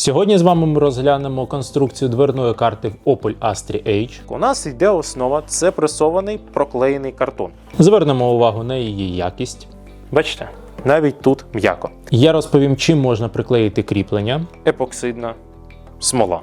Сьогодні з вами ми розглянемо конструкцію дверної карти в Opel Astra H. У нас йде основа, це пресований проклеєний картон. Звернемо увагу на її якість. Бачите, навіть тут м'яко. Я розповім, чим можна приклеїти кріплення, Епоксидна смола.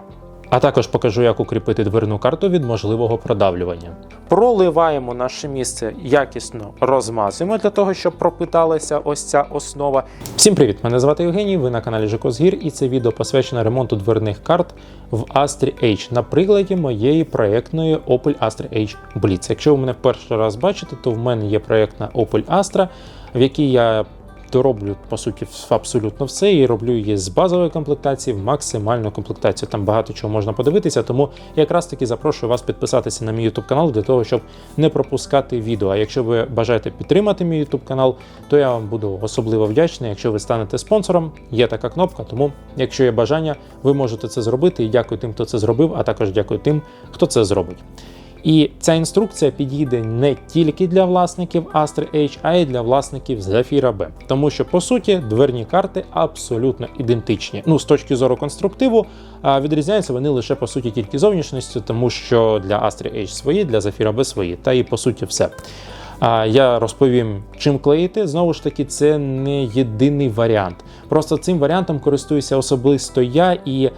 А також покажу, як укріпити дверну карту від можливого продавлювання. Проливаємо наше місце якісно розмазуємо для того, щоб пропиталася ось ця основа. Всім привіт! Мене звати Євгеній. Ви на каналі Жикозгір, і це відео посвячено ремонту дверних карт в Astra H на прикладі моєї проєктної Opel Astra H Blitz. Якщо ви мене перший раз бачите, то в мене є проєктна Opel Astra, в якій я дороблю по суті абсолютно все і роблю її з базової комплектації в максимальну комплектацію. Там багато чого можна подивитися, тому якраз таки запрошую вас підписатися на мій YouTube канал для того, щоб не пропускати відео. А якщо ви бажаєте підтримати мій YouTube канал, то я вам буду особливо вдячний, якщо ви станете спонсором. Є така кнопка, тому якщо є бажання, ви можете це зробити. І дякую тим, хто це зробив, а також дякую тим, хто це зробить. І ця інструкція підійде не тільки для власників Astra H, а й для власників Zafira B. Тому що, по суті, дверні карти абсолютно ідентичні. Ну, з точки зору конструктиву, відрізняються вони лише по суті тільки зовнішністю, тому що для Astra H свої, для Zafira B свої, та і по суті все. Я розповім, чим клеїти. Знову ж таки, це не єдиний варіант. Просто цим варіантом користуюся особисто я, і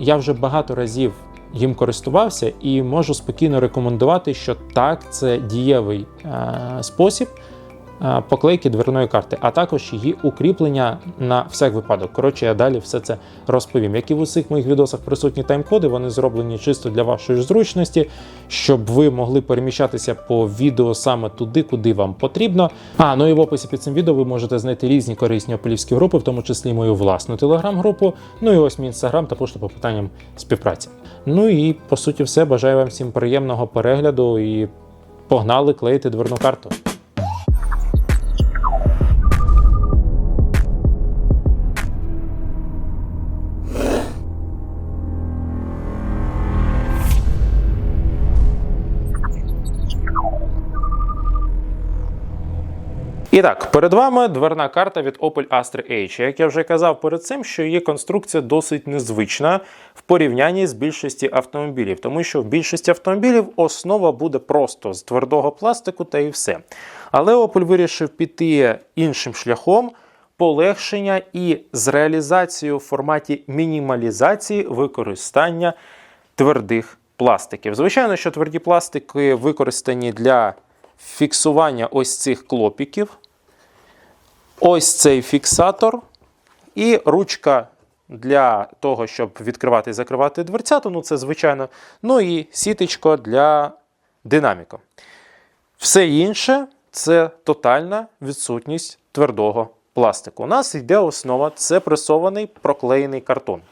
я вже багато разів їм користувався і можу спокійно рекомендувати, що так, це дієвий е, спосіб поклейки дверної карти, а також її укріплення на всяк випадок. Коротше, я далі все це розповім. Як і в усіх моїх відосах присутні тайм-коди, вони зроблені чисто для вашої зручності, щоб ви могли переміщатися по відео саме туди, куди вам потрібно. А ну і в описі під цим відео ви можете знайти різні корисні опелівські групи, в тому числі мою власну телеграм-групу. Ну і ось мій інстаграм та пошту по питанням співпраці. Ну і по суті, все. Бажаю вам всім приємного перегляду і погнали клеїти дверну карту. І так, перед вами дверна карта від Opel Astra H. Як я вже казав перед цим, що її конструкція досить незвична в порівнянні з більшості автомобілів, тому що в більшості автомобілів основа буде просто з твердого пластику та і все. Але Opel вирішив піти іншим шляхом. Полегшення і з реалізацією в форматі мінімалізації використання твердих пластиків. Звичайно, що тверді пластики використані для фіксування ось цих клопіків, ось цей фіксатор і ручка для того, щоб відкривати і закривати дверцята, ну це звичайно. Ну і сіточко для динаміку. Все інше це тотальна відсутність твердого пластику. У нас йде основа, це пресований проклеєний картон.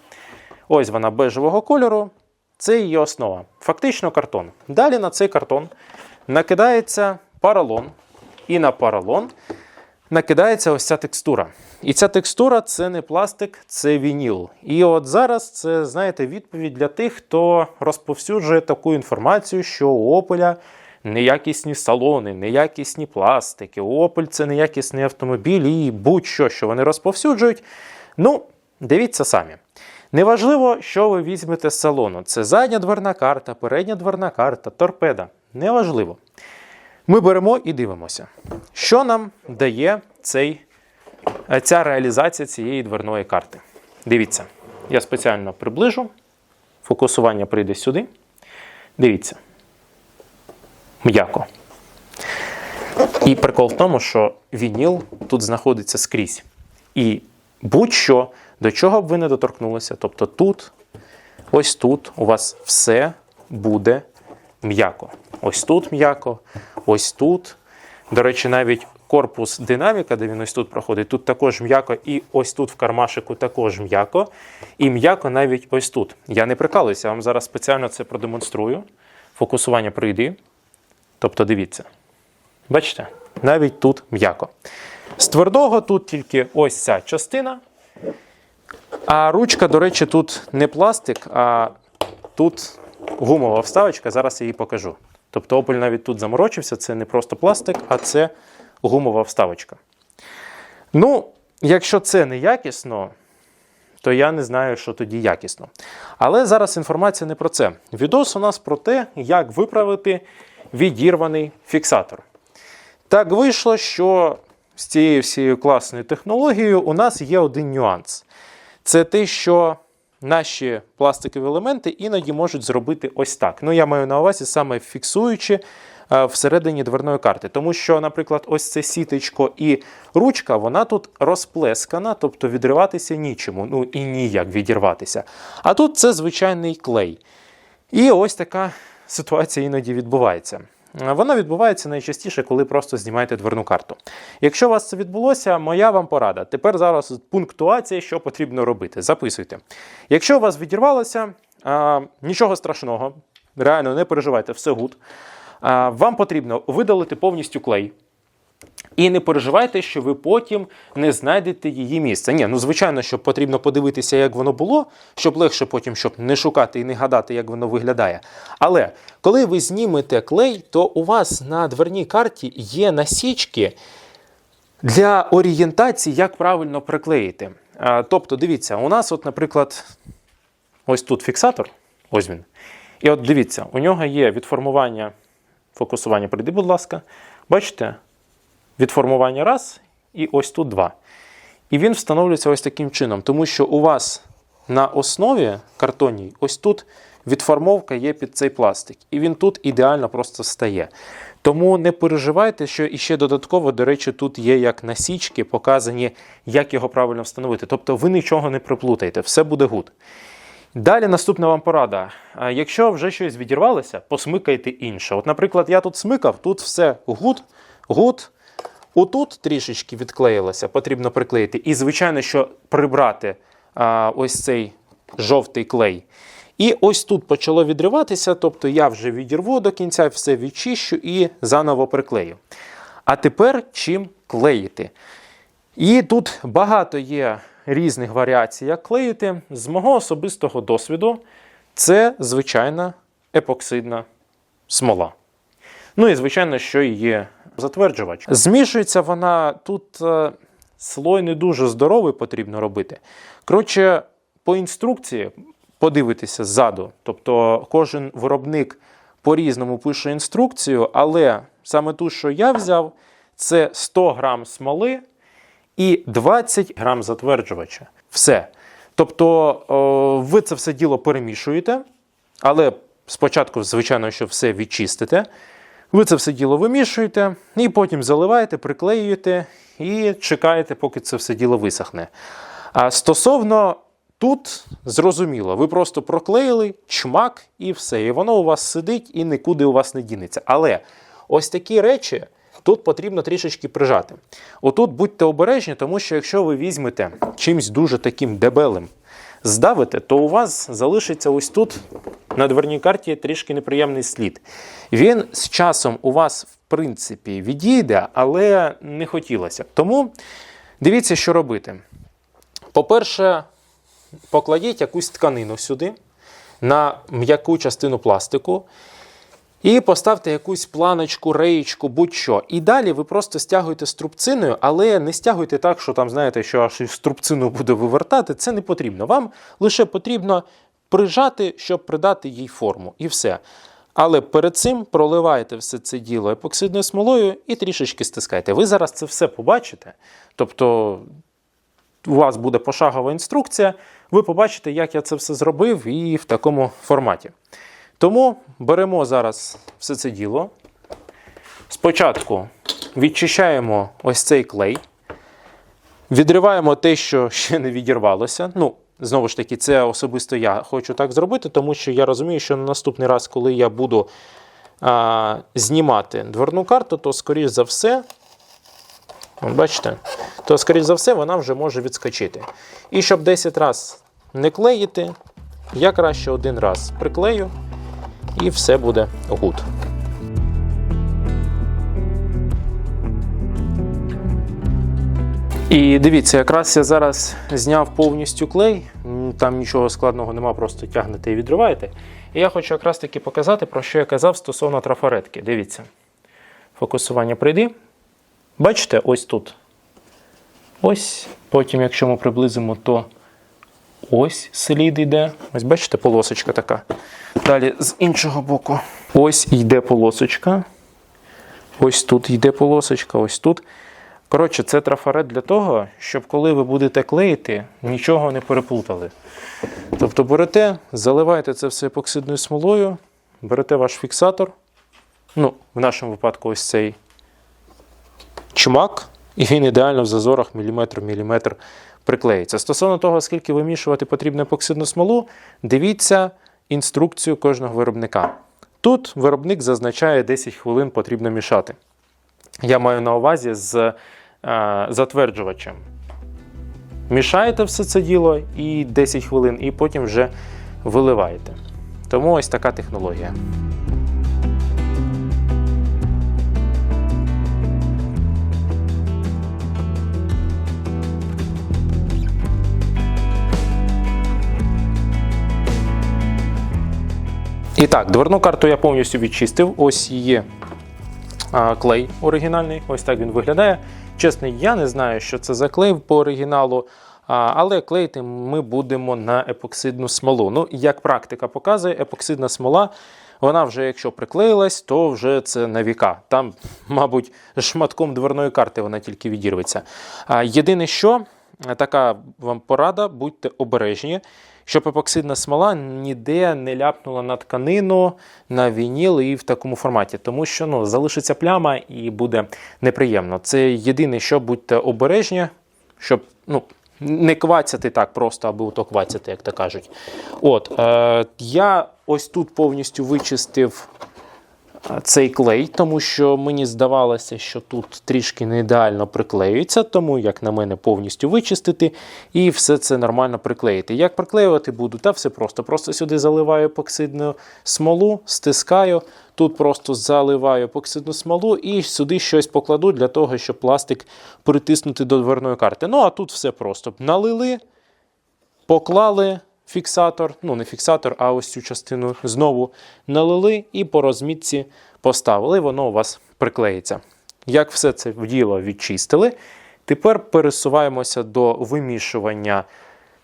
Ось вона бежевого кольору. Це її основа. Фактично картон. Далі на цей картон накидається поролон, і на поролон накидається ось ця текстура. І ця текстура це не пластик, це вініл. І от зараз це, знаєте, відповідь для тих, хто розповсюджує таку інформацію, що у Опеля неякісні салони, неякісні пластики, Опель це неякісний автомобіль і будь-що, що вони розповсюджують. Ну, дивіться самі. Неважливо, що ви візьмете з салону. Це задня дверна карта, передня дверна карта, торпеда. Неважливо. Ми беремо і дивимося, що нам дає цей, е, ця реалізація цієї дверної карти. Дивіться, я спеціально приближу. Фокусування прийде сюди. Дивіться. М'яко. І прикол в тому, що вініл тут знаходиться скрізь. І будь-що, до чого б ви не доторкнулися, тобто тут, ось тут у вас все буде м'яко. Ось тут м'яко, ось тут. До речі, навіть корпус динаміка, де він ось тут проходить, тут також м'яко, і ось тут в кармашику також м'яко. І м'яко навіть ось тут. Я не прикалуюся, я вам зараз спеціально це продемонструю. Фокусування прийди. Тобто, дивіться. Бачите? Навіть тут м'яко. З твердого тут тільки ось ця частина. А ручка, до речі, тут не пластик, а тут гумова вставочка. Зараз я її покажу. Тобто Opel навіть тут заморочився, це не просто пластик, а це гумова вставочка. Ну, якщо це не якісно, то я не знаю, що тоді якісно. Але зараз інформація не про це. Відос у нас про те, як виправити відірваний фіксатор. Так вийшло, що з цією всією класною технологією у нас є один нюанс. Це те, що наші пластикові елементи іноді можуть зробити ось так. Ну, я маю на увазі саме фіксуючи е, всередині дверної карти. Тому що, наприклад, ось це сіточко і ручка, вона тут розплескана, тобто відриватися нічому, ну і ніяк відірватися. А тут це звичайний клей. І ось така ситуація іноді відбувається. Вона відбувається найчастіше, коли просто знімаєте дверну карту. Якщо у вас це відбулося, моя вам порада. Тепер зараз пунктуація, що потрібно робити. Записуйте. Якщо у вас відірвалося, нічого страшного, реально не переживайте, все гуд. Вам потрібно видалити повністю клей. І не переживайте, що ви потім не знайдете її місце. Ні, ну звичайно, що потрібно подивитися, як воно було, щоб легше потім, щоб не шукати і не гадати, як воно виглядає. Але коли ви знімете клей, то у вас на дверній карті є насічки для орієнтації, як правильно приклеїти. Тобто, дивіться, у нас, от, наприклад, ось тут фіксатор, ось він. І от дивіться, у нього є відформування, фокусування, прийди, будь ласка. Бачите? Відформування раз, і ось тут два. І він встановлюється ось таким чином, тому що у вас на основі картонній, ось тут відформовка є під цей пластик. І він тут ідеально просто стає. Тому не переживайте, що іще додатково, до речі, тут є як насічки, показані, як його правильно встановити. Тобто ви нічого не приплутаєте, все буде гуд. Далі наступна вам порада. Якщо вже щось відірвалося, посмикайте інше. От, наприклад, я тут смикав, тут все гуд, гуд. Отут трішечки відклеїлося, потрібно приклеїти. І, звичайно, що прибрати а, ось цей жовтий клей. І ось тут почало відриватися, тобто я вже відірву до кінця, все відчищу і заново приклею. А тепер чим клеїти? І тут багато є різних варіацій, як клеїти. З мого особистого досвіду, це звичайна епоксидна смола. Ну і звичайно, що є затверджувач. Змішується вона тут е, слой не дуже здоровий потрібно робити. Коротше, по інструкції подивитися ззаду. Тобто кожен виробник по-різному пише інструкцію, але саме ту, що я взяв, це 100 грам смоли і 20 грам затверджувача. Все. Тобто ви це все діло перемішуєте, але спочатку, звичайно, що все відчистите. Ви це все діло вимішуєте, і потім заливаєте, приклеюєте і чекаєте, поки це все діло висохне. А стосовно тут зрозуміло, ви просто проклеїли чмак і все. І воно у вас сидить і нікуди у вас не дінеться. Але ось такі речі тут потрібно трішечки прижати. Отут будьте обережні, тому що якщо ви візьмете чимсь дуже таким дебелим, здавите, то у вас залишиться ось тут на дверній карті трішки неприємний слід. Він з часом у вас, в принципі, відійде, але не хотілося. Тому дивіться, що робити. По-перше, покладіть якусь тканину сюди на м'яку частину пластику. І поставте якусь планочку, реєчку, будь-що. І далі ви просто стягуєте струбциною, але не стягуйте так, що там, знаєте, що аж струбцину буде вивертати. Це не потрібно. Вам лише потрібно прижати, щоб придати їй форму. І все. Але перед цим проливаєте все це діло епоксидною смолою і трішечки стискайте. Ви зараз це все побачите. Тобто у вас буде пошагова інструкція, ви побачите, як я це все зробив і в такому форматі. Тому беремо зараз все це діло. Спочатку відчищаємо ось цей клей, відриваємо те, що ще не відірвалося. Ну, знову ж таки, це особисто я хочу так зробити, тому що я розумію, що на наступний раз, коли я буду а, знімати дверну карту, то, скоріш за все, бачите, то, скоріш за все, вона вже може відскочити. І щоб 10 разів не клеїти, я краще один раз приклею і все буде гуд. І дивіться, якраз я зараз зняв повністю клей, там нічого складного нема, просто тягнете і відриваєте. І я хочу якраз таки показати, про що я казав стосовно трафаретки. Дивіться. Фокусування прийди. Бачите, ось тут. Ось. Потім, якщо ми приблизимо, то Ось слід йде. Ось бачите, полосочка така. Далі з іншого боку. Ось йде полосочка. Ось тут йде полосочка, ось тут. Коротше, це трафарет для того, щоб коли ви будете клеїти, нічого не переплутали. Тобто берете, заливаєте це все епоксидною смолою, берете ваш фіксатор. Ну, в нашому випадку ось цей чмак, і він ідеально в зазорах міліметр-міліметр приклеїться. Стосовно того, скільки вимішувати потрібно епоксидну смолу, дивіться інструкцію кожного виробника. Тут виробник зазначає 10 хвилин потрібно мішати. Я маю на увазі з е, затверджувачем. Мішаєте все це діло і 10 хвилин, і потім вже виливаєте. Тому ось така технологія. І так, дверну карту я повністю відчистив. Ось є клей оригінальний. Ось так він виглядає. Чесно, я не знаю, що це за клей по оригіналу. Але клеїти ми будемо на епоксидну смолу. Ну, як практика показує, епоксидна смола, вона вже, якщо приклеїлась, то вже це на віка. Там, мабуть, шматком дверної карти вона тільки відірветься. Єдине, що така вам порада, будьте обережні, щоб епоксидна смола ніде не ляпнула на тканину, на вініл і в такому форматі, тому що ну, залишиться пляма і буде неприємно. Це єдине, що будьте обережні, щоб ну, не квацяти так просто, аби ото квацяти, як то кажуть. От, е, я ось тут повністю вичистив цей клей, тому що мені здавалося, що тут трішки не ідеально приклеюється, тому, як на мене, повністю вичистити і все це нормально приклеїти. Як приклеювати буду? Та все просто. Просто сюди заливаю епоксидну смолу, стискаю, тут просто заливаю епоксидну смолу і сюди щось покладу для того, щоб пластик притиснути до дверної карти. Ну, а тут все просто. Налили, поклали фіксатор, ну не фіксатор, а ось цю частину знову налили і по розмітці поставили, воно у вас приклеїться. Як все це діло відчистили, тепер пересуваємося до вимішування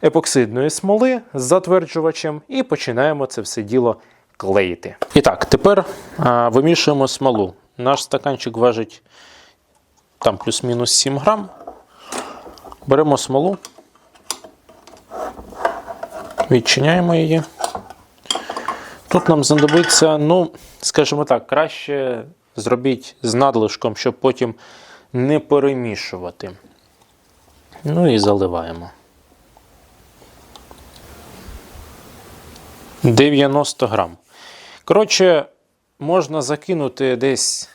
епоксидної смоли з затверджувачем і починаємо це все діло клеїти. І так, тепер а, вимішуємо смолу. Наш стаканчик важить там плюс-мінус 7 грам. Беремо смолу. Відчиняємо її. Тут нам знадобиться, ну, скажімо так, краще зробіть з надлишком, щоб потім не перемішувати. Ну і заливаємо. 90 грам. Коротше, можна закинути десь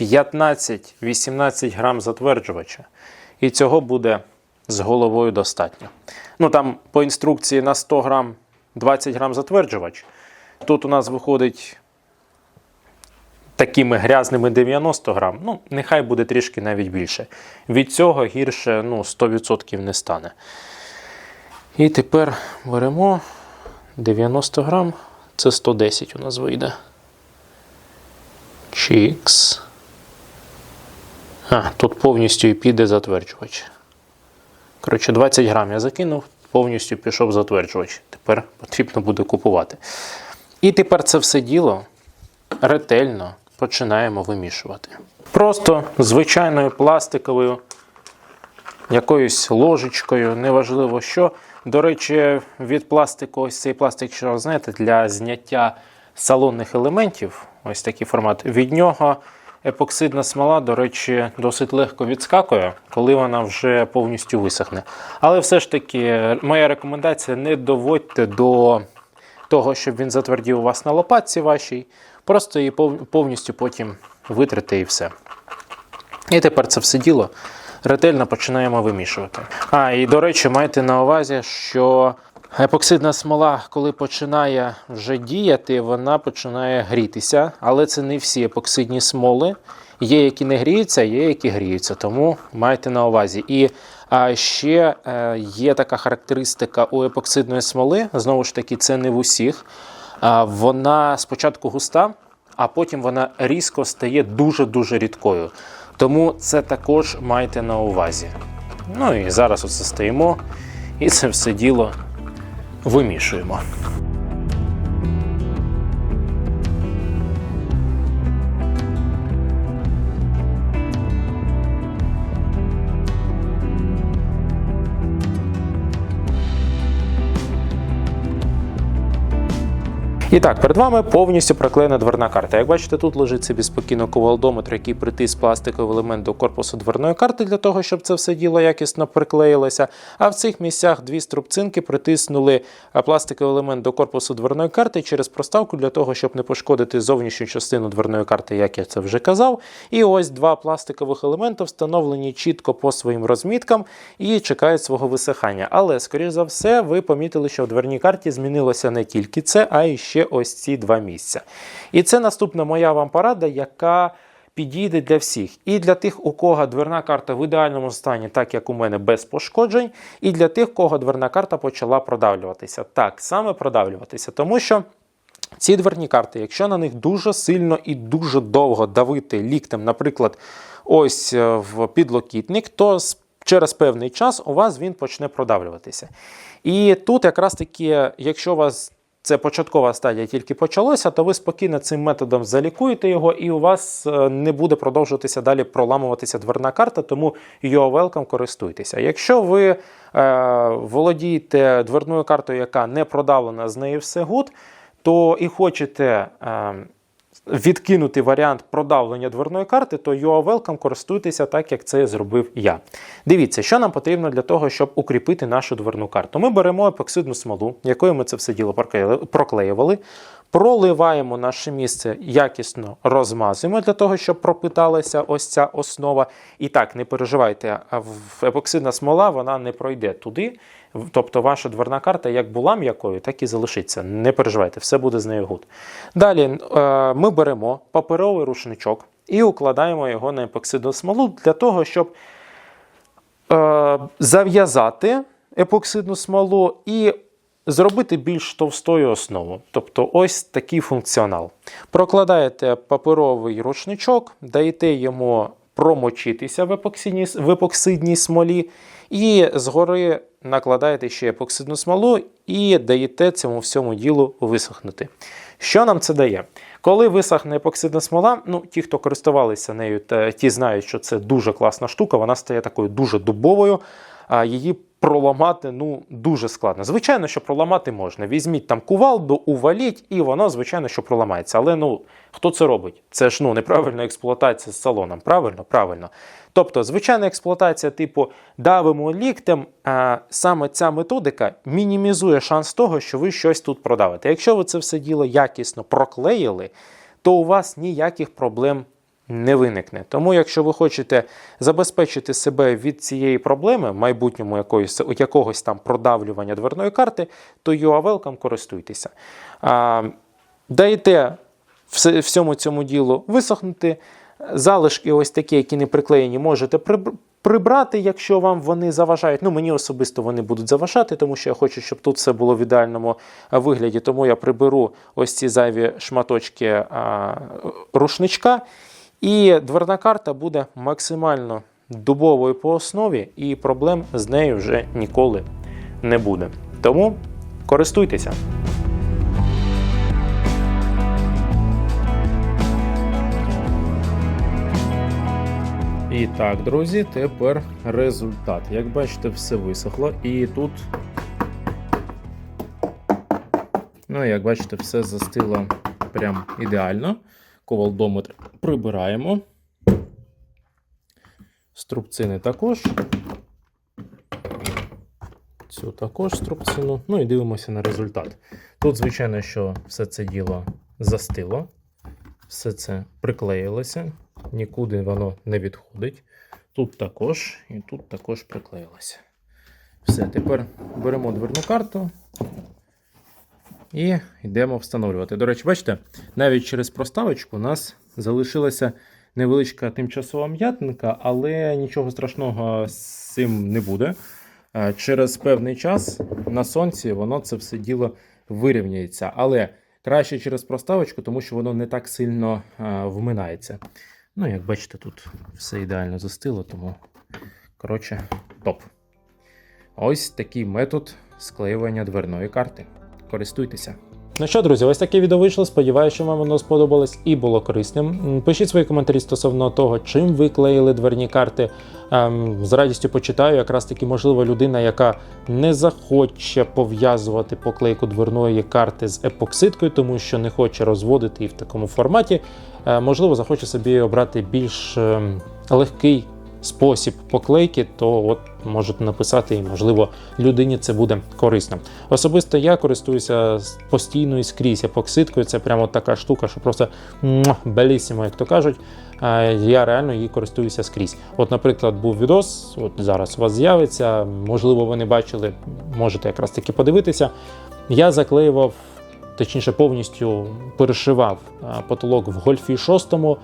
15-18 грам затверджувача. І цього буде з головою достатньо. Ну там по інструкції на 100 грам 20 грам затверджувач. Тут у нас виходить такими грязними 90 грам. Ну, нехай буде трішки навіть більше. Від цього гірше ну, 100% не стане. І тепер беремо 90 грам, це 110 у нас вийде. Чікс. А, тут повністю і піде затверджувач. Коротше, 20 грам я закинув, повністю пішов затверджувач. Тепер потрібно буде купувати. І тепер це все діло ретельно починаємо вимішувати. Просто звичайною пластиковою, якоюсь ложечкою, неважливо що. До речі, від пластику, ось цей пластик, що знаєте, для зняття салонних елементів, ось такий формат, від нього. Епоксидна смола, до речі, досить легко відскакує, коли вона вже повністю висохне. Але все ж таки, моя рекомендація: не доводьте до того, щоб він затвердів у вас на лопатці вашій. Просто її повністю потім витрите і все. І тепер це все діло ретельно починаємо вимішувати. А, і до речі, майте на увазі, що епоксидна смола, коли починає вже діяти, вона починає грітися. Але це не всі епоксидні смоли. Є, які не гріються, є, які гріються. Тому майте на увазі. І а, ще е, є така характеристика у епоксидної смоли. Знову ж таки, це не в усіх. Вона спочатку густа, а потім вона різко стає дуже-дуже рідкою. Тому це також майте на увазі. Ну і зараз оце стоїмо і це все діло вимішуємо. І так, перед вами повністю проклеєна дверна карта. Як бачите, тут лежить собі спокійно ковалдометр, який притис пластиковий елемент до корпусу дверної карти для того, щоб це все діло якісно приклеїлося. А в цих місцях дві струбцинки притиснули пластиковий елемент до корпусу дверної карти через проставку для того, щоб не пошкодити зовнішню частину дверної карти, як я це вже казав. І ось два пластикових елементи встановлені чітко по своїм розміткам і чекають свого висихання. Але, скоріш за все, ви помітили, що в дверній карті змінилося не тільки це, а й ще ось ці два місця. І це наступна моя вам порада, яка підійде для всіх. І для тих, у кого дверна карта в ідеальному стані, так як у мене без пошкоджень, і для тих, у кого дверна карта почала продавлюватися. Так, саме продавлюватися, тому що. Ці дверні карти, якщо на них дуже сильно і дуже довго давити ліктем, наприклад, ось е, в підлокітник, то через певний час у вас він почне продавлюватися. І тут якраз таки, якщо у вас це початкова стадія тільки почалося, то ви спокійно цим методом залікуєте його, і у вас е, не буде продовжуватися далі проламуватися дверна карта, тому you're welcome, користуйтеся. Якщо ви е, володієте дверною картою, яка не продавлена, з нею все гуд, то і хочете. Е, Відкинути варіант продавлення дверної карти, то you are welcome, користуйтеся так, як це зробив я. Дивіться, що нам потрібно для того, щоб укріпити нашу дверну карту. Ми беремо епоксидну смолу, якою ми це все діло проклеювали, проливаємо наше місце якісно розмазуємо для того, щоб пропиталася ось ця основа. І так, не переживайте, епоксидна смола вона не пройде туди. Тобто ваша дверна карта як була м'якою, так і залишиться. Не переживайте, все буде з нею гуд. Далі е, ми беремо паперовий рушничок і укладаємо його на епоксидну смолу для того, щоб е, зав'язати епоксидну смолу і зробити більш товстою основу. Тобто ось такий функціонал. Прокладаєте паперовий рушничок, даєте йому промочитися в епоксидній, в епоксидній смолі, і згори накладаєте ще епоксидну смолу і даєте цьому всьому ділу висохнути. Що нам це дає? Коли висохне епоксидна смола, ну ті, хто користувалися нею, ті знають, що це дуже класна штука, вона стає такою дуже дубовою, її проламати ну дуже складно. Звичайно, що проламати можна. Візьміть там кувалду, уваліть, і воно, звичайно, що проламається. Але ну хто це робить? Це ж ну неправильна експлуатація з салоном. Правильно? Правильно. Тобто, звичайна експлуатація, типу давимо ліктем, а саме ця методика мінімізує шанс того, що ви щось тут продавите. Якщо ви це все діло якісно проклеїли, то у вас ніяких проблем не виникне. Тому, якщо ви хочете забезпечити себе від цієї проблеми, в майбутньому якоїсь, якогось там продавлювання дверної карти, то you користуйтеся. А, даєте всьому цьому ділу висохнути. Залишки, ось такі, які не приклеєні, можете прибрати, якщо вам вони заважають. Ну, мені особисто вони будуть заважати, тому що я хочу, щоб тут все було в ідеальному вигляді. Тому я приберу ось ці зайві шматочки а, рушничка. І дверна карта буде максимально дубовою по основі, і проблем з нею вже ніколи не буде. Тому користуйтеся. І так, друзі, тепер результат. Як бачите, все висохло. І тут, ну, як бачите, все застило прям ідеально. Ковалдометр прибираємо. Струбцини також. Цю також струбцину. Ну і дивимося на результат. Тут, звичайно, що все це діло застило, все це приклеїлося, нікуди воно не відходить. Тут також і тут також приклеїлося. Все, тепер беремо дверну карту і йдемо встановлювати. До речі, бачите, навіть через проставочку у нас залишилася невеличка тимчасова м'ятинка, але нічого страшного з цим не буде. Е, Через певний час на сонці воно це все діло вирівняється. Але краще через проставочку, тому що воно не так сильно е, вминається. Ну, як бачите, тут все ідеально застило, тому коротше, топ. Ось такий метод склеювання дверної карти. Користуйтеся. Ну що, друзі, ось таке відео вийшло. Сподіваюся, що вам воно сподобалось і було корисним. Пишіть свої коментарі стосовно того, чим ви клеїли дверні карти. Ем, З радістю почитаю. Якраз таки, можливо, людина, яка не захоче пов'язувати поклейку дверної карти з епоксидкою, тому що не хоче розводити її в такому форматі. е, Можливо, захоче собі обрати більш ем, легкий спосіб поклейки, то от можете написати, і можливо людині це буде корисно. Особисто я користуюся з- постійно і скрізь епоксидкою. Це прямо така штука, що просто белісімо, як то кажуть. Я реально її користуюся скрізь. От, наприклад, був відос, от зараз у вас з'явиться, можливо, ви не бачили, можете якраз таки подивитися. Я заклеював, точніше, повністю перешивав потолок в гольфі 6 а,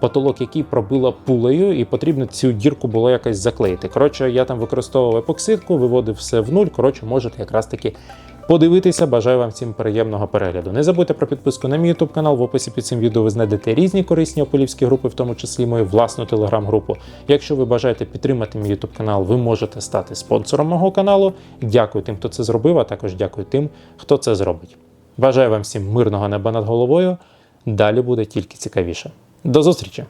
потолок, який пробила пулею, і потрібно цю дірку було якось заклеїти. Коротше, я там використовував епоксидку, виводив все в нуль. Коротше, можете якраз таки подивитися. Бажаю вам всім приємного перегляду. Не забудьте про підписку на мій YouTube канал. В описі під цим відео ви знайдете різні корисні ополівські групи, в тому числі мою власну телеграм-групу. Якщо ви бажаєте підтримати мій YouTube канал, ви можете стати спонсором мого каналу. Дякую тим, хто це зробив, а також дякую тим, хто це зробить. Бажаю вам всім мирного неба над головою. Далі буде тільки цікавіше. До зустрічі!